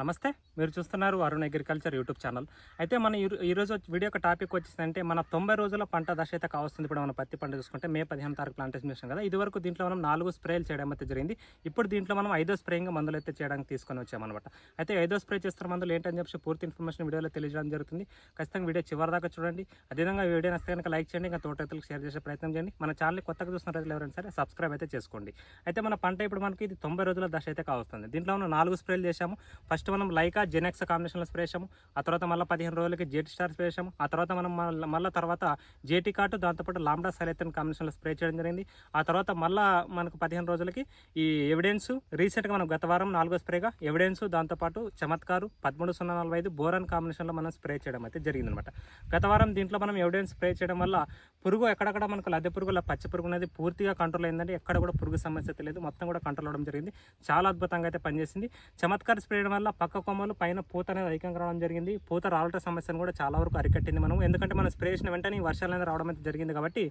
నమస్తే మీరు చూస్తున్నారు అరుణ్ అగ్రికల్చర్ యూట్యూబ్ ఛానల్. అయితే మన ఈ- ఈ రోజు వీడియో యొక్క టాపిక్ వచ్చేసిందంటే మన తొంభై రోజుల పంట దశ అయితే కావస్తుంది. ఇప్పుడు మన పత్తి పంట చూసుకుంటే మే పదిహేను తారీఖు ప్లాంటేషన్ చేసాం కదా. ఇదివరకు దీంట్లో మనం నాలుగు స్ప్రేలు చేయడం అయితే జరిగింది. ఇప్పుడు దీంట్లో మనం ఐదో స్ప్రేయింగ్ మందులు అయితే చేయడానికి తీసుకొని వచ్చామన్నమాట అయితే ఐదో స్ప్రే చేస్తున్న మందులు ఏంటని చెప్పి పూర్తి ఇన్ఫర్మేషన్ వీడియోలో తెలియజేయడం జరుగుతుంది. ఖచ్చితంగా వీడియో చివరి దాకా చూడండి. అదేవిధంగా వీడియో నచ్చితే కనుక లైక్ చేయండి ఇంకా తోట రైతులకు షేర్ చేసే ప్రయత్నం చేయండి. మన ఛానల్ కొత్తగా చూస్తున్న రైతులు ఎవరైనా సరే సబ్స్క్రైబ్ అయితే చేసుకోండి. అయితే మన పంట ఇప్పుడు మనకి ఇది తొంభై రోజుల దశ అయితే కావస్తుంది. దీంట్లో మనం నాలుగు స్ప్రేలు చేశాము. ఫస్ట్ మనం లైకా జెనెక్స్ కాంబినేషన్లో స్ప్రే చేసాము ఆ తర్వాత మళ్ళీ పదిహేను రోజులకి జేటీ స్టార్ స్ప్రే చేసాము ఆ తర్వాత మనం మళ్ళీ మళ్ళీ తర్వాత జేటీ కాటు దాంతోపాటు లాంబ్డా సైలెతన్ కాంబినేషన్లో స్ప్రే చేయడం జరిగింది. ఆ తర్వాత మళ్ళీ మనకు పదిహేను రోజులకి ఈ ఎవిడెన్స్ రీసెంట్గా మనం గత వారం నాలుగో స్ప్రేగా ఎవిడెన్స్ దాంతోపాటు చమత్కారు పదమూడు సున్నా నలభై ఐదు బోరన్ కాంబినేషన్లో మనం స్ప్రే చేయడం అయితే జరిగిందనమాట గత వారం దీంట్లో మనం ఎవిడెన్స్ స్ప్రే చేయడం వల్ల పురుగు ఎక్కడక్కడ మనకు లద్దె పురుగు పచ్చ పురుగు అనేది పూర్తిగా కంట్రోల్ అయిందంటే ఎక్కడ కూడా పురుగు సమస్య లేదు. మొత్తం కూడా కంట్రోల్ అవడం జరిగింది. చాలా అద్భుతంగా అయితే పనిచేసింది. చమత్కార స్ప్రే చేయడం వల్ల పక్క కొమ్మలు పైన పూత అనేది అధికంగా రావడం జరిగింది. పూత రావట సమస్యను కూడా చాలా వరకు అరికట్టింది మనం ఎందుకంటే మనం స్ప్రే చేసిన వెంటనే వర్షాలు అనేది రావడం అయితే జరిగింది కాబట్టి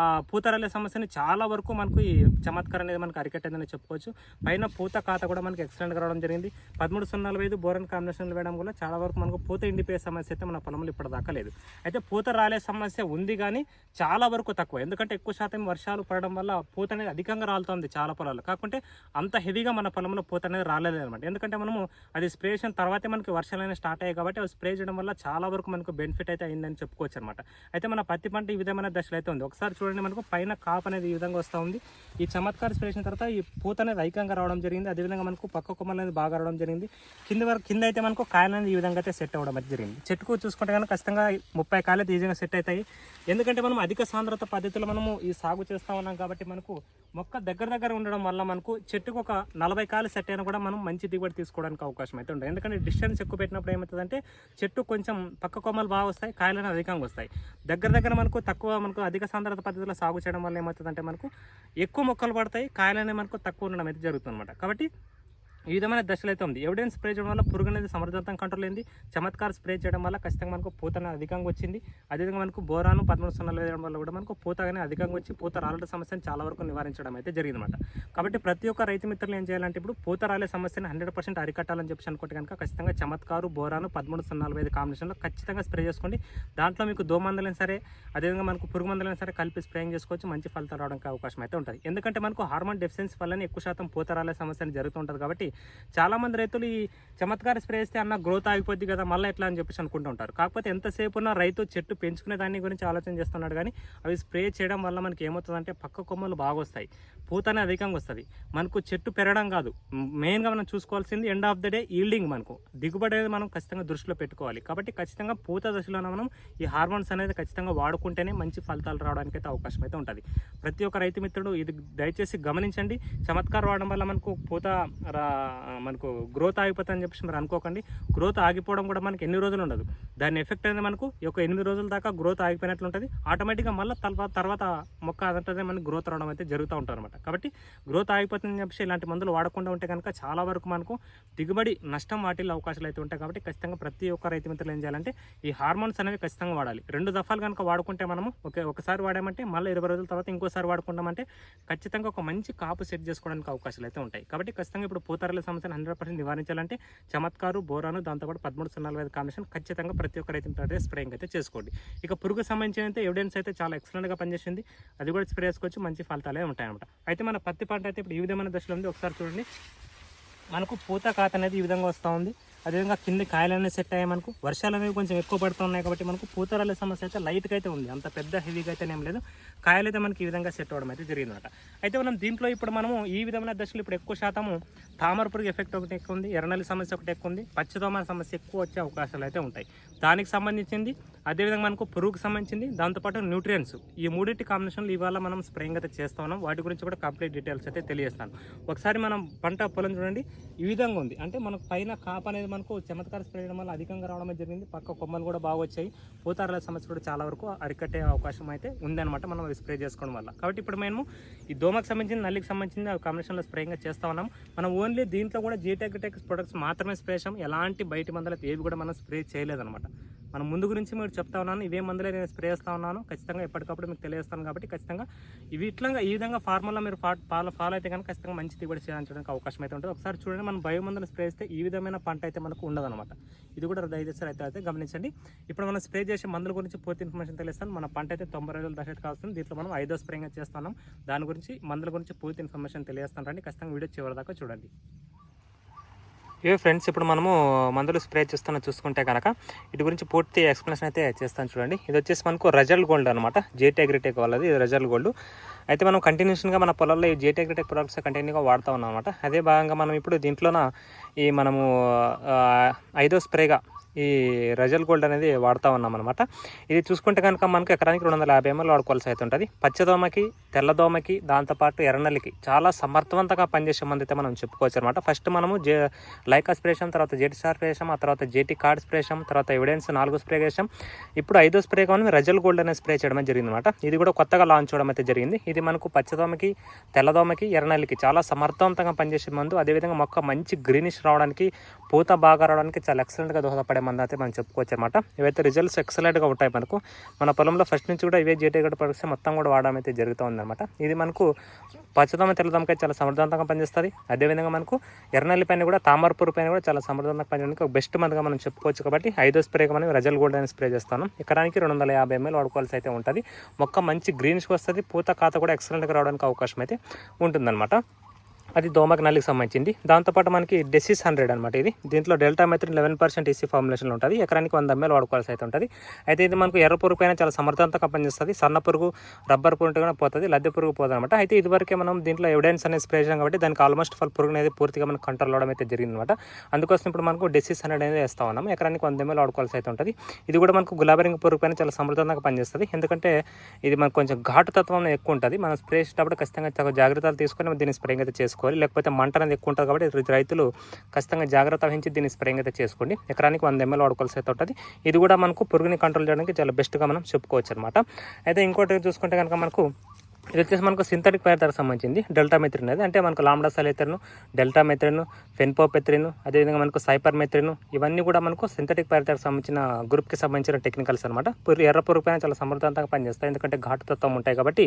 ఆ పూత రాలే సమస్యని చాలా వరకు మనకు ఈ చమత్కారం అనేది మనకు అరికట్టిందని చెప్పుకోవచ్చు. పైన పూత ఖాతా కూడా మనకి ఎక్సలెంట్గా రావడం జరిగింది. పదమూడు సున్నా నలభై ఐదు బోరన్ కాంబినేషన్లు వేయడం వల్ల చాలా వరకు మనకు పూత ఎండిపోయే సమస్య అయితే మన పొలంలో ఇప్పటిదాకా లేదు. అయితే పూత రాలే సమస్య ఉంది కానీ చాలా వరకు తక్కువ. ఎందుకంటే ఎక్కువ శాతం వర్షాలు పడడం వల్ల పూత అనేది అధికంగా రాలుతుంది చాలా పొలాలు కాకుంటే అంత హెవీగా మన పొలంలో పూత అనేది రాలేదు అనమాట ఎందుకంటే మనము అది స్ప్రే చేసిన తర్వాతే మనకి వర్షాలు అనేవి స్టార్ట్ అయ్యాయి కాబట్టి అవి స్ప్రే చేయడం వల్ల చాలా వరకు మనకు బెనిఫిట్ అయితే అయిందని చెప్పుకోవచ్చు అనమాట అయితే మన పత్తి పంట ఈ విధమైన దశలో అయితే ఉంది. ఒకసారి చూడండి మనకు పైన కాప్ అనేది ఈ విధంగా వస్తూ ఉంది. ఈ చమత్కార స్ప్రే చేసిన తర్వాత ఈ పూత అనేది ఐకంగా రావడం జరిగింది. అదేవిధంగా మనకు పక్క కొమ్మలు అనేది బాగా రావడం జరిగింది. కింద వరకు కింద అయితే మనకు కాయలు అనేది ఈ విధంగా అయితే సెట్ అవ్వడం అయితే జరిగింది. చెట్టుకు చూసుకుంటే కనుక ఖచ్చితంగా ముప్పై కాయలు అయితే ఈజీగా సెట్ అవుతాయి. ఎందుకంటే మనం అధిక సాంద్రత పద్ధతిలో మనము ఈ సాగు చేస్తూ ఉన్నాం కాబట్టి మనకు మొక్క దగ్గర దగ్గర ఉండడం వల్ల మనకు చెట్టుకు ఒక నలభై కాయలు సెట్ అయినా కూడా మనం మంచి దిగుబడి తీసుకోవడానికి అవకాశం అయితే ఉంటుంది. ఎందుకంటే డిస్టెన్స్ ఎక్కువ పెట్టినప్పుడు ఏమవుతుందంటే చెట్టు కొంచెం పక్క కొమ్మలు బాగా వస్తాయి కాయలను అధికంగా వస్తాయి. దగ్గర దగ్గర మనకు తక్కువ మనకు అధిక సాంద్రత పద్ధతిలో సాగు చేయడం వల్ల ఏమవుతుందంటే మనకు ఎక్కువ మొక్కలు పడతాయి కాయలనే మనకు తక్కువ ఉండడం అయితే జరుగుతుంది అనమాట కాబట్టి ఈ విధమైన దశలు అయితే ఉంది. ఎవిడెన్స్ స్ప్రే చేయడం వల్ల పురుగు అనేది సమర్థవంతం కంట్రోల్ అయింది. చమత్కార స్ప్రే చేయడం వల్ల ఖచ్చితంగా మనకు పూత అధికంగా వచ్చింది. అదేవిధంగా మనకు బోరాను పదమూడు సున్నాలు వేయడం వల్ల కూడా మనకు పూత అనేది అధికంగా వచ్చి పూత రాలట సమస్యను చాలా వరకు నివారించడం అయితే జరిగిందన్నమాట. కాబట్టి ప్రతి ఒక్క రైతు మిత్రులు ఏం చేయాలంటే ఇప్పుడు పూత రాలే సమస్యను హండ్రెడ్ పర్సెంట్ అరికట్టాలని చెప్పి అనుకుంటే కనుక ఖచ్చితంగా చమత్కారు బోరాను పదమూడు సున్నాలు ఐదు కాంబినేషన్లో ఖచ్చితంగా స్ప్రే చేసుకోండి. దాంట్లో మీకు దోమందలైనా సరే అదేవిధంగా మనకు పురుగు మందులైనా సరే కలిపి స్ప్రేయింగ్ చేసుకోవచ్చు. మంచి ఫలితాలు రావడానికి అవకాశం అయితే ఉంటుంది. ఎందుకంటే మనకు హార్మోన్ డెఫిషియన్సీ వల్లనే ఎక్కువ శాతం పూత రాలే సమస్య జరుగుతుంటుంది జరుగుతూ కాబట్టి చాలామంది రైతులు ఈ చమత్కార స్ప్రే చేస్తే అన్న గ్రోత్ ఆగిపోద్ది కదా మళ్ళీ ఎట్లా అని చెప్పేసి అనుకుంటూ ఉంటారు. కాకపోతే ఎంతసేపు ఉన్న రైతు చెట్టు పెంచుకునే దాని గురించి ఆలోచన చేస్తున్నాడు కానీ అవి స్ప్రే చేయడం వల్ల మనకి ఏమవుతుందంటే పక్క కొమ్మలు బాగా వస్తాయి పూతనే అధికంగా వస్తుంది. మనకు చెట్టు పెరగడం కాదు. మెయిన్గా మనం చూసుకోవాల్సింది end of the day yielding మనకు. దిగుబడి అనేది మనం ఖచ్చితంగా దృష్టిలో పెట్టుకోవాలి. కాబట్టి ఖచ్చితంగా పూత దశలోనే మనం ఈ హార్మోన్స్ అనేది ఖచ్చితంగా వాడుకుంటేనే మంచి ఫలితాలు రావడానికి అయితే అవకాశం అయితే ఉంటుంది. ప్రతి ఒక్క రైతు మిత్రుడు ఇది దయచేసి గమనించండి. చమత్కారం వాడడం వల్ల మనకు పూత రా- మనకు గ్రోత్ ఆగిపోతుందని చెప్పేసి మరి అనుకోకండి. గ్రోత్ ఆగిపోవడం కూడా మనకి ఎన్ని రోజులు ఉండదు. దాని ఎఫెక్ట్ అనేది మనకు ఈ యొక్క ఎనిమిది రోజుల దాకా గ్రోత్ ఆగిపోయినట్లు ఉంటుంది. ఆటోమేటిక్గా మళ్ళీ తర్వాత తర్వాత మొక్క అదంటే మనకి గ్రోత్ రావడం అయితే జరుగుతూ ఉంటుంది అనమాట కాబట్టి గ్రోత్ ఆగిపోతుందని చెప్పేసి ఇలాంటి మందులు వాడకుండా ఉంటే కనుక చాలా వరకు మనకు దిగుబడి నష్టం వాటిల్లో అవకాశాలు అయితే ఉంటాయి. కాబట్టి ఖచ్చితంగా ప్రతి ఒక్క రైతు మిత్రులు ఏం చేయాలంటే ఈ హార్మోన్స్ అనేవి ఖచ్చితంగా వాడాలి. రెండు దఫాలు కనుక వాడుకుంటే మనము ఒకే ఒకసారి వాడామంటే మళ్ళీ ఇరవై రోజుల తర్వాత ఇంకోసారి వాడుకుంటామంటే ఖచ్చితంగా ఒక మంచి కాపు సెట్ చేసుకోవడానికి అవకాశాలు అయితే ఉంటాయి. కాబట్టి ఖచ్చితంగా ఇప్పుడు పూతరల సమస్యను హండ్రెడ్ పర్సెంట్ నివారించాలంటే చమత్కారు బోరాను దాంతోపాటు పదమూడు సున్నా నలభై ఐదు కాంబినేషన్ ఖచ్చితంగా ప్రతి ఒక్క రైతు స్ప్రేయింగ్ అయితే చేసుకోండి. ఇక పురుగు సంబంధించిన అయితే ఎవిడెన్స్ అయితే చాలా ఎక్సలెంట్గా పనిచేసింది. అది కూడా స్ప్రే చేసుకోవచ్చు మంచి ఫలితాలే ఉంటాయన్నమాట. అయితే మన పత్తి పంట అయితే ఇప్పుడు ఈ విధమైన దశలో ఉంది. ఒకసారి చూడండి. మనకు పూత కాత అనేది ఈ విధంగా వస్తూ ఉంది. అదేవిధంగా కింద కాయలు అనేవి సెట్ అయ్యాయి మనకు. వర్షాలు అనేవి కొంచెం ఎక్కువ పడుతున్నాయి కాబట్టి మనకు పూతరాల సమస్య అయితే లైట్గా అయితే ఉంది. అంత పెద్ద హెవీగా అయితే ఏం లేదు. కాయలు అయితే మనకి ఈ విధంగా సెట్ అవ్వడం అయితే జరిగిందన్నమాట అయితే మనం దీంట్లో ఇప్పుడు మనము ఈ విధమైన దశలు ఇప్పుడు ఎక్కువ శాతము తామర పురుగు ఎఫెక్ట్ ఒకటి ఎక్కువ ఉంది. ఎర్రనల్లి సమస్య ఒకటి ఎక్కువ ఉంది. పచ్చదోమ సమస్య ఎక్కువ వచ్చే అవకాశాలు అయితే ఉంటాయి. దానికి సంబంధించింది అదేవిధంగా మనకు పురుగుకు సంబంధించింది దాంతోపాటు న్యూట్రియన్స్ ఈ మూడింటి కాంబినేషన్లు ఇవాళ మనం స్ప్రేయింగ్ అయితే చేస్తా ఉన్నాం. వాటి గురించి కూడా కంప్లీట్ డీటెయిల్స్ అయితే తెలియజేస్తాను. ఒకసారి మనం పంట పొలం చూడండి. ఈ విధంగా ఉంది. అంటే మనకు పైన కాప అనేది మనకు చమత్కార స్ప్రే చేయడం వల్ల అధికంగా రావడం జరిగింది. పక్క కొమ్మలు కూడా బాగా వచ్చాయి. పూతారాల సమస్య కూడా చాలా వరకు అరికట్టే అవకాశం అయితే ఉందన్నమాట మనం అది స్ప్రే చేసుకోవడం వల్ల. కాబట్టి ఇప్పుడు మేము ఈ దోమకు సంబంధించిన నల్లికి సంబంధించిన కాంబినేషన్లో స్ప్రేయింగ్ చేస్తా ఉన్నాం. మనం ఓన్లీ దీంట్లో కూడా జీటెక్ టెక్ ప్రొడక్ట్స్ మాత్రమే స్ప్రే చేసాం ఎలాంటి బయట మందులు ఏవి కూడా మనం స్ప్రే చేయలేదన్నమాట. మనం ముందు గురించి మీరు చెప్తా ఉన్నాను ఇవే మందులే నేను స్ప్రే చేస్తా ఉన్నాను. ఖచ్చితంగా ఎప్పటికప్పుడు మీకు తెలియజేస్తాను కాబట్టి ఖచ్చితంగా ఇవి ఇట్లా ఈ విధంగా ఫార్ములా మీరు ఫాలో ఫాలో అయితే కనుక ఖచ్చితంగా మంచి దిగుబడి చేయించడానికి అవకాశం అయితే ఉంటుంది. ఒకసారి చూడండి మనం బయో మందులు స్ప్రే చేస్తే ఈ విధమైన పంట అయితే మనకు ఉండదన్నమాట. ఇది కూడా దయచేసి అయితే అయితే గమనించండి. ఇప్పుడు మనం స్ప్రే చేసే మందుల గురించి పూర్తి ఇన్ఫర్మేషన్ తెలియస్తాను మన పంట అయితే తొంభై రోజులు దశ కావాల్సింది దీంట్లో మనం ఐదో స్ప్రేయింగ్ చేస్తున్నాం. దాని గురించి మందుల గురించి పూర్తి ఇన్ఫర్మేషన్ తెలియజేస్తాను రండి. ఖచ్చితంగా వీడియో చివరి దాకా చూడండి. ఇవే ఫ్రెండ్స్ ఇప్పుడు మనము మందులు స్ప్రే చేస్తున్న చూసుకుంటే కనుక ఇటు గురించి పూర్తి ఎక్స్ప్లెనేషన్ అయితే చేస్తాను చూడండి. ఇది వచ్చేసి మనకు రజల్ గోల్డ్ అనమాట జేటీ అగ్రిటెక్ వాళ్ళది ఇది రజల్ గోల్డ్. అయితే మనం కంటిన్యూషన్గా మన పొలాల్లో ఈ జేటీ అగ్రిటెక్ ప్రొడక్ట్స్ కంటిన్యూగా వాడుతూ ఉన్నాం అనమాట అదే భాగంగా మనం ఇప్పుడు దీంట్లోన ఈ మనము ఐదో స్ప్రేగా ఈ రజల్ గోల్డ్ అనేది వాడుతూ ఉన్నాం అనమాట ఇది చూసుకుంటే కనుక మనకు ఎకరానికి రెండు వందల యాభై ఎంఎల్ వాడుకోవాల్సి అయితే ఉంటుంది. పచ్చదోమకి తెల్లదోమకి దాంతోపాటు ఎర్రనల్లికి చాలా సమర్థవంతంగా పనిచేసే మంది అయితే మనం చెప్పుకోవచ్చు అనమాట ఫస్ట్ మనము జే లైకా స్ప్రేషం తర్వాత జెటి స్టార్ స్ప్రేషన్ ఆ తర్వాత జేటీ కార్డ్ స్ప్రేషన్ తర్వాత ఎవిడెన్స్ నాలుగు స్ప్రే చేసాం. ఇప్పుడు ఐదో స్ప్రే కానీ రజల్ గోల్డ్ అనే స్ప్రే చేయడం జరిగింది అనమాట ఇది కూడా కొత్తగా లాంచ్ చేయడం అయితే జరిగింది. ఇది మనకు పచ్చదోమకి తెల్లదోమకి ఎర్రనల్లికి చాలా సమర్థవంతంగా పనిచేసే మందు. అదేవిధంగా మొక్క మంచి గ్రీనిష్ రావడానికి పూత బాగా రావడానికి చాలా ఎక్సలెంట్గా దోహదపడే మందు అయితే మనం చెప్పుకోవచ్చు అనమాట ఇవైతే రిజల్ట్స్ ఎక్సలెంట్గా ఉంటాయి మనకు. మన పొలంలో ఫస్ట్ నుంచి కూడా ఇవే జీటీ గడ్డ ప్రొడక్ట్స్ మొత్తం కూడా వాడడం అయితే జరుగుతూ ఉందన్నమాట ఇది మనకు పచ్చదోమ తెల్లదోమకై చాలా సమర్థవంతంగా పనిచేస్తుంది. అదేవిధంగా మనకు ఎర్రనల్లి పైన కూడా తామరపూర్ పైన కూడా చాలా సమర్థవంతంగా పనిచేయడానికి ఒక బెస్ట్ మందుగా మనం చెప్పుకోవచ్చు కాబట్టి ఐదో స్ప్రేగా మనం రజల్ గోల్డ్ అని స్ప్రే చేస్తాను. ఎకరానికి రెండు వందల యాభై ఎంఎల్ వాడుకోవాల్సి అయితే ఉంటుంది. మొక్క మంచి గ్రీనిష్కి వస్తుంది. పూత ఖాత కూడా ఎక్సలెంట్గా రావడానికి అవకాశం అయితే ఉంటుందన్నమాట. అది దోమకి నల్లికి సంబంధించింది. దాంతోపాటు మనకి డెసిస్ హండ్రెడ్ అనమాట ఇది. దీంట్లో deltamethrin eleven percent EC ఫార్ములేషన్లో ఉంటుంది. ఎకరానికి వంద ఎంఎల్ వాడుకోవాల్సి అయితే ఉంటుంది. అయితే ఇది మనకు ఎర్ర పురుగు పైన చాలా సమర్థవంతంగా పనిచేస్తుంది. సన్న పురుగు రబ్బర్ పురుగు కూడా పోతుంది లద్దె పురుగు పోతుంది అనమాట అయితే ఇదివరకే మనం దీంట్లో ఎవిడెన్స్ అనేది స్ప్రే చేసాం కాబట్టి దానికి ఆల్మోస్ట్ ఫల్ పురుగు అనేది పూర్తిగా మనకు కంట్రోల్ అవడం అయితే జరిగింది అనమాట అందుకోసం ఇప్పుడు మనకు డెసిస్ హండ్రెడ్ అనేది వేస్తా ఉన్నాం. ఎకరానికి వంద ఎంఎల్ వాడుకోవాల్సి అయితే ఉంటుంది. ఇది కూడా మనకు గులాబీ రంగు పురుగు పైన చాలా సమర్థవంతంగా పనిచేస్తుంది. ఎందుకంటే ఇది మనకు కొంచెం ఘాటు తత్వం ఎక్కువ ఉంటుంది. మనం స్ప్రే చేసేటప్పుడు ఖచ్చితంగా చాలా జాగ్రత్తలు తీసుకొని దీన్ని స్ప్రేయింగ్ అయితే చేసుకోవాలి. లేకపోతే మంట అనేది ఎక్కువ ఉంటుంది కాబట్టి రైతులు ఖచ్చితంగా జాగ్రత్త వహించి దీన్ని స్ప్రేయింగ్ అయితే చేసుకోండి. ఎకరానికి వంద ఎంఎల్ వాడుకోవాల్సి అయితే ఉంటుంది. ఇది కూడా మనకు పురుగుని కంట్రోల్ చేయడానికి చాలా బెస్ట్గా మనం చెప్పుకోవచ్చు అనమాట అయితే ఇంకోటి చూసుకుంటే కనుక మనకు ఇది వచ్చేసి మనకు సింథటిక్ పదార్థాలకు సంబంధించింది. డెల్టా మెత్రిన్ అది. అంటే మనకు లాంబ్డా సలేతర్ను డెల్టా మెథ్రిన్ ఫెన్పోపెత్రిన్ అదేవిధంగా మనకు సైపర్ మెత్రిన్ ఇవన్నీ కూడా మనకు సింథటిక్ పదార్థాలకు సంబంధించిన గ్రూప్కి సంబంధించిన టెక్నికల్స్ అనమాట పురుగు ఎర్ర పురుగు పైన చాలా సమర్థవంతంగా పనిచేస్తాయి. ఎందుకంటే ఘాటు తత్వం ఉంటాయి కాబట్టి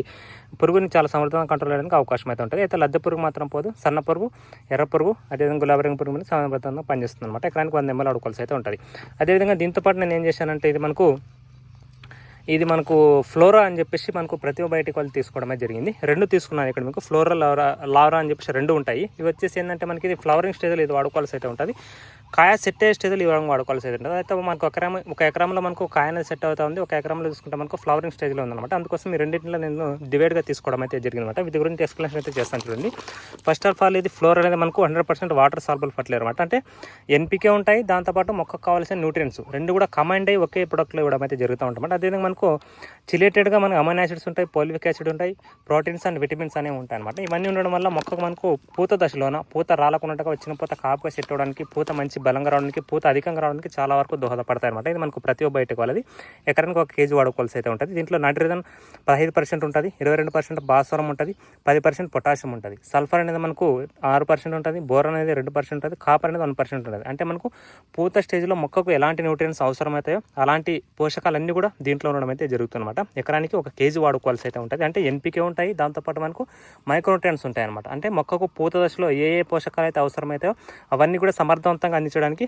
పురుగుని చాలా సమర్థంగా కంట్రోల్ చేయడానికి అవకాశం అయితే ఉంటుంది. అయితే లద్దె పురుగు మాత్రం పోదు. సన్న పురుగు ఎర్ర పురుగు అదేవిధంగా గులాబీ రంగు పురుగు సమర్థంగా సమర్థవంతంగా పనిచేస్తుంది అనమాట ఎకరానికి వంద ఎంఎల్ అడుకోవాల్సి అయితే ఉంటుంది. అదేవిధంగా దీంతో పాటు నేను ఏం చేశానంటే ఇది మనకు ఇది మనకు ఫ్లోరా అని చెప్పేసి మనకు ప్రతిబయోటిక్ వాళ్ళు తీసుకోవడమే జరిగింది. రెండు తీసుకున్నాను ఇక్కడ మీకు. ఫ్లోరా లారా లారా అని చెప్పేసి రెండు ఉంటాయి. ఇవి వచ్చేసి ఏంటంటే మనకి ఇది ఫ్లవరింగ్ స్టేజ్లో ఇది వాడుకోవాల్సి అయితే ఉంటుంది. కాయ సెట్ అయ్యే స్టేజ్లో ఇవ్వడం వాడుకోవాల్సి ఉంటుంది. అయితే మనకు ఒక ఎకరం ఒక ఎకరంలో మనకు కాయ అనేది సెట్ అవుతా ఉంది. ఒక ఎకరంలో తీసుకుంటే మనకు ఫ్లవరింగ్ స్టేజ్లో ఉందన్నమాట. అందుకోసం ఈ రెండింటిలో నేను డివైడ్గా తీసుకోవడం అయితే జరిగిందనమాట వీటి గురించి ఎక్స్ప్లెనేషన్ అయితే చేస్తాను చూడండి. ఫస్ట్ ఆఫ్ ఆల్ ఇది ఫ్లోర్ అనేది మనకు hundred percent water soluble fertiliser అనమాట అంటే ఎన్పికే ఉంటాయి. దాంతోపాటు మొక్కకు కావాల్సిన న్యూట్రియన్స్ రెండు కూడా కమైండ్ అయ్యి ఒకే ప్రొడక్ట్లో ఇవ్వడం అయితే జరుగుతూ ఉంటుంది అదేవిధంగా మనకు చిలేటెడ్గా మనకు అమైన్ యాసిడ్స్ ఉంటాయి పోలివిక్ యాసిడ్ ఉంటాయి ప్రోటీన్స్ అండ్ విటమిన్స్ అనేవి ఉంటాయి అనమాట ఇవన్నీ ఉండడం వల్ల మొక్కకు మనకు పూత దశలోన పూత రాలకుండా వచ్చిన పూత కాపుగా సెట్ అవ్వడానికి పూత మంచి బలంగా రావడానికి పూత అధికంగా రావడానికి చాలా వరకు దోహదపడతాయి అనమాట ఇది మనకు ప్రతి ఒక్క బయటకు వాళ్ళది. ఎకరానికి ఒక కేజీ వాడుకోవాల్సి అయితే ఉంటుంది. దీంట్లో నైట్రోజన్ పదహైదు పర్సెంట్ ఉంటుంది ఇరవై రెండు పర్సెంట్ భాస్వరం ఉంటుంది పది పర్సెంట్ పొటాషియం ఉంటుంది. సల్ఫర్ అనేది మనకు ఆరు పర్సెంట్ ఉంటుంది బోర్ అనేది రెండు పర్సెంట్ ఉంటుంది కాపర్ అనేది వన్ పర్సెంట్ ఉంటుంది. అంటే మనకు పూత స్టేజ్లో మొక్కకు ఎలాంటి న్యూట్రియన్స్ అవసరమవుతాయో అలాంటి పోషకాలన్నీ కూడా దీంట్లో ఉండడం అయితే జరుగుతుందన్నమాట. ఎకరానికి ఒక కేజీ వాడుకోవాల్సి అయితే ఉంటుంది. అంటే ఎన్పికే ఉంటాయి దాంతోపాటు మనకు మైక్రోన్యూట్రియన్స్ ఉంటాయి అనమాట అంటే మొక్కకు పూత దశలో ఏ ఏ పోషకాలు అయితే అవసరమవుతాయో అవన్నీ కూడా సమర్థవంతంగా అందించడానికి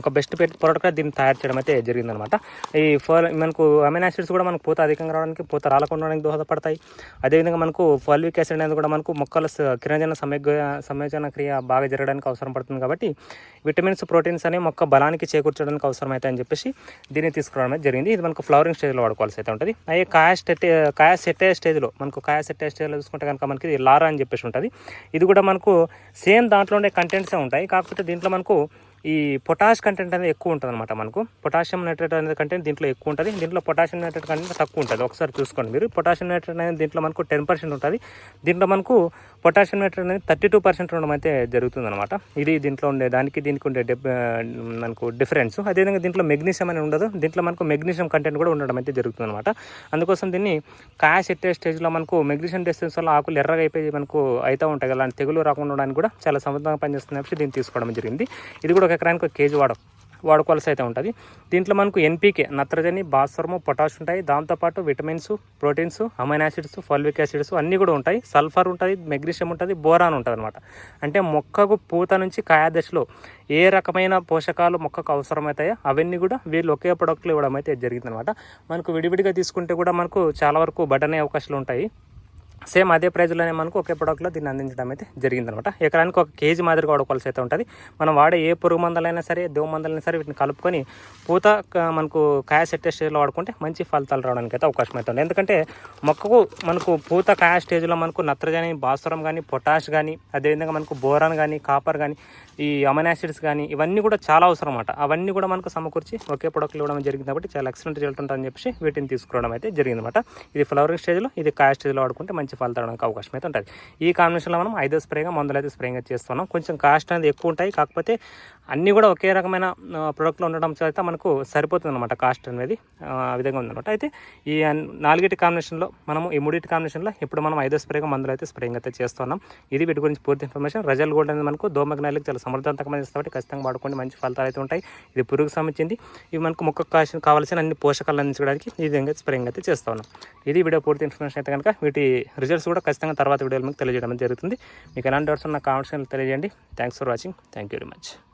ఒక బెస్ట్ పెట్ ప్రోడక్ట్గా దీన్ని తయారు చేయడం అయితే జరిగిందనమాట. ఈ ఫర్ మనకు అమైన్ యాసిడ్స్ కూడా మనకు పూత అధికంగా రావడానికి పూత రాలకుండా దోహదపడతాయి. అదేవిధంగా మనకు ఫల్విక్ యాసిడ్ అనేది కూడా మనకు మొక్కల కిరణజన సమయ సంయోజన క్రియ బాగా జరగడానికి అవసరం పడుతుంది కాబట్టి విటమిన్స్ ప్రోటీన్స్ అనేవి మొక్క బలానికి చేకూర్చడానికి అవసరమైతే అని చెప్పేసి దీన్ని తీసుకురావడం జరిగింది. ఇది మనకు ఫ్లవరింగ్ స్టేజ్లో వాడుకోవాల్సి అయితే ఉంటుంది. అయ్యే కాయ స్టెట్ కాయ సెట్ అయ్యే స్టేజ్లో మనకు కాయ సెట్ అయ్యే స్టేజ్లో చూసుకుంటే కనుక మనకి ఇది లారా అని చెప్పేసి ఉంటుంది. ఇది కూడా మనకు సేమ్ దాంట్లో ఉండే కంటెంట్సే ఉంటాయి. కాకపోతే దీంట్లో మనకు ఈ పొటాష్ కంటెంట్ అనేది ఎక్కువ ఉంటుంది అనమాట మనకు. పొటాషియం నైట్రేట్ అనేది కంటెంట్ దీంట్లో ఎక్కువ ఉంటుంది. దీంట్లో పొటాషియం నైట్రేట్ కంటెంట్ తక్కువ ఉంటుంది. ఒకసారి చూసుకోండి మీరు. పొటాషియం నైట్రేట్ అనేది దీంట్లో మనకు టెన్ పర్సెంట్ ఉంటుంది. దీంట్లో మనకు పొటాషియం నైట్రేట్ అనేది థర్టీ టూ పర్సెంట్ ఉండడం అయితే జరుగుతుంది అనమాట ఇది దీంట్లో ఉండే దానికి దీనికి ఉండే డెబ్ మనకు డిఫరెన్స్. అదేవిధంగా దీంట్లో మెగ్నీషియం అని ఉండదు. దీంట్లో మనకు మెగ్నీషియం కంటెంట్ కూడా ఉండడం అయితే జరుగుతుంది అనమాట అందుకోసం దీన్ని కాయ సెట్టే స్టేజ్లో మనకు మెగ్నీషియం డిస్టెన్స్ వల్ల ఆకులు ఎర్రగా అయిపోయి మనకు అవుతూ ఉంటాయి అలాంటి తెగులు రాకుండా ఉండడానికి కూడా చాలా సమర్థంగా పనిచేస్తుంది కాబట్టి దీన్ని తీసుకోవడం జరిగింది. ఇది కూడా ఒక ఎకరానికి ఒక కేజీ వాడ వాడుకోవాల్సి అయితే ఉంటుంది. దీంట్లో మనకు ఎన్పీకే నత్రజని భాస్వరము పొటాష్ ఉంటాయి. దాంతోపాటు vitamins proteins amine acids fulvic acids అన్నీ కూడా ఉంటాయి. సల్ఫర్ ఉంటుంది మెగ్నీషియం ఉంటుంది బోరాన్ ఉంటుంది అనమాట అంటే మొక్కకు పూత నుంచి కాయ దశలో ఏ రకమైన పోషకాలు మొక్కకు అవసరమవుతాయో అవన్నీ కూడా వీళ్ళు ఒకే ప్రొడక్ట్లు ఇవ్వడం అయితే జరిగింది అనమాట మనకు విడివిడిగా తీసుకుంటే కూడా మనకు చాలా వరకు బటనే అవకాశాలు ఉంటాయి. సేమ్ అదే ప్రైజ్లోనే మనకు ఒకే ప్రోడక్ట్లో దీన్ని అందించడం అయితే జరిగిందనమాట. ఎకరానికి ఒక కేజీ మాదిరిగా వాడుకోవాల్సి అయితే ఉంటుంది. మనం వాడే ఏ పురుగు మందులైనా సరే దోమ మందులైనా సరే వీటిని కలుపుకొని పూత క- మనకు కాయ సెట్టే స్టేజ్లో వాడుకుంటే మంచి ఫలితాలు రావడానికి అయితే అవకాశం అవుతుంది ఎందుకంటే మొక్కకు మనకు పూత కాయ స్టేజ్లో మనకు నత్రజని భాస్వరం కానీ పొటాష్ కానీ అదేవిధంగా మనకు బోరాన్ కానీ కాపర్ కానీ ఈ అమైన్ యాసిడ్స్ కానీ ఇవన్నీ కూడా చాలా అవసరం అన్నమాట అవన్నీ కూడా మనకు సమకూర్చి ఒకే ప్రొడక్ట్లు ఇవ్వడం జరిగింది కాబట్టి చాలా ఎక్సలెంట్ రిజల్ట్ ఉంటుందని చెప్పి వీటిని తీసుకురావడం అయితే జరిగిందన్నమాట. ఇది ఫ్లవరింగ్ స్టేజ్లో ఇది కాయ స్టేజ్లో వాడుకుంటే మంచి ఫలితాలు అవకాశం అయితే ఉంటుంది. ఈ కాంబినేషన్లో మనం ఐదో స్ప్రేగా మందులు అయితే స్ప్రేగా చేస్తున్నాం. కొంచెం కాస్ట్ అనేది ఎక్కువ ఉంటాయి. కాకపోతే అన్నీ కూడా ఒకే రకమైన ప్రొడక్ట్లో ఉండడం చేత మనకు సరిపోతుంది అనమాట కాస్ట్ అనేది ఆ, విధంగా ఉందన్నమాట. అయితే ఈ నాలుగిటి కాంబినేషన్లో మనము ఈ మూడింటి కాంబినేషన్లో ఇప్పుడు మనం ఐదో స్ప్రేగా మందులు అయితే స్ప్రేయింగ్ అయితే చేస్తున్నాం. ఇది వీటి గురించి పూర్తి ఇన్ఫర్మేషన్ రజల్ గోల్డ్ అనేది మనకు దోమగ్నాలకు చాలా సమర్థవంతంగా ఇస్తుంది కాబట్టి ఖచ్చితంగా వాడుకోండి. మంచి ఫలితాలు అయితే ఉంటాయి. ఇది పురుగు సంబంధించింది. ఇవి మనకు మొక్క కాసిన కావాల్సిన అన్ని పోషకాలు అందించడానికి ఈ విధంగా స్ప్రేయింగ్ అయితే చేస్తా ఉన్నాం. ఇది వీడియో పూర్తి ఇన్ఫర్మేషన్ అయితే కనుక వీటి రిజల్ట్స్ కూడా ఖచ్చితంగా తర్వాత వీడియోలు మీకు తెలియజేయడం జరుగుతుంది. మీకు ఎలాంటి డౌట్స్ ఉన్న కామెంట్స్ తెలియజేయండి. Thanks for watching thank you very much